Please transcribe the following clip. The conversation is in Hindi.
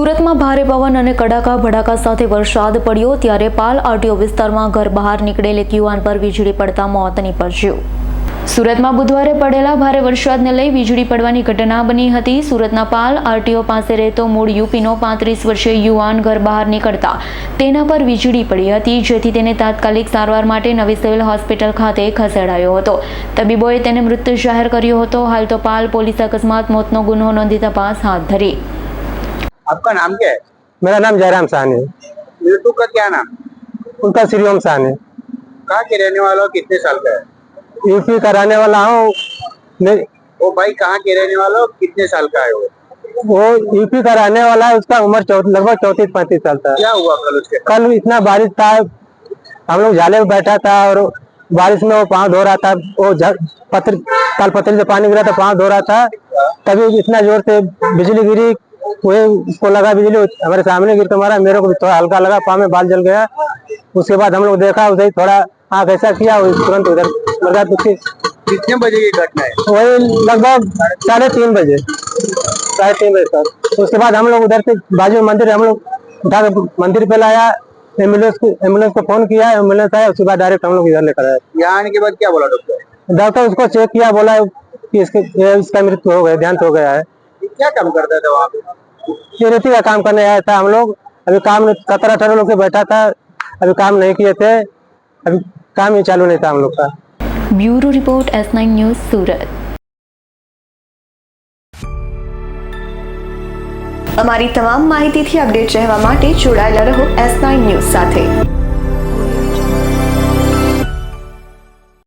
સુરતમાં ભારે પવન અને કડાકા ભડાકા સાથે વરસાદ પડ્યો ત્યારે પાલ આરટીઓ વિસ્તારમાં ઘર બહાર નીકળેલ એક યુવાન પર વીજળી પડતા મોત નીપજ્યું. સુરતમાં બુધવારે પડેલા ભારે વરસાદને લઈ વીજળી પડવાની ઘટના બની હતી. સુરતના પાલ આરટીઓ પાસે રહેતો મૂળ યુપીનો પાંત્રીસ વર્ષીય યુવાન ઘર બહાર નીકળતા તેના પર વીજળી પડી હતી, જેથી તેને તાત્કાલિક સારવાર માટે નવી સિવિલ હોસ્પિટલ ખાતે ખસેડાયો હતો. તબીબોએ તેને મૃત જાહેર કર્યો હતો. હાલ તો પાલ પોલીસ અકસ્માત, મોતનો ગુનો નોંધી તપાસ હાથ ધરી. आपका नाम क्या है? मेरा नाम जयराम साहनी मृत्यु का क्या नाम? उनका श्रीओम साहनी कहाँ के रहने वाला हो? कितने साल का है? यूपी का रहने वाला हूँ वो भाई कहाँ के रहने वाला हो? कितने साल का है वो? वो यूपी का रहने वाला है उसका उम्र लगभग चौतीस पैंतीस साल था क्या हुआ कल उसके कल इतना बारिश था हम लोग झाले में बैठा था और बारिश में वो पाँव धो रहा था वो पत्र कल पत्री से पानी गिरा था पाँव धो रहा था। तभी इतना ज़ोर से बिजली गिरी वही उसको लगा बिजली हमारे सामने गिर के मारा मेरे को भी थोड़ा हल्का लगा पाँव में बाल जल गया। उसके बाद हम लोग देखा उसे थोड़ा आँख ऐसा किया तुरंत उधर लगा तो कितने बजे की घटना है? वही लगभग साढ़े तीन बजे साढ़े तीन बजे तक। उसके बाद हम लोग उधर से बाजू मंदिर हम लोग उठा मंदिर पे लाया एंबुलेंस को एंबुलेंस को फ़ोन किया एंबुलेंस आया उसके बाद डायरेक्ट हम लोग इधर लेकर आए। यहाँ आने के बाद क्या बोला डॉक्टर डॉक्टर उसको चेक किया बोला कि इसके इसका मृत्यु हो गया ध्यान हो गया है। क्या काम करता था वहाँ पे ये रेती का काम करने आया था हम लोग अभी काम सत्रह अठारह लोग से बैठा था अभी काम नहीं किए थे अभी काम ही चालू नहीं था हम लोग का bureau report S nine news Surat અમારી તમામ માહિતીથી અપડેટ રહેવા માટે જોડાયેલા રહો એસ નાઇન ન્યૂઝ સાથે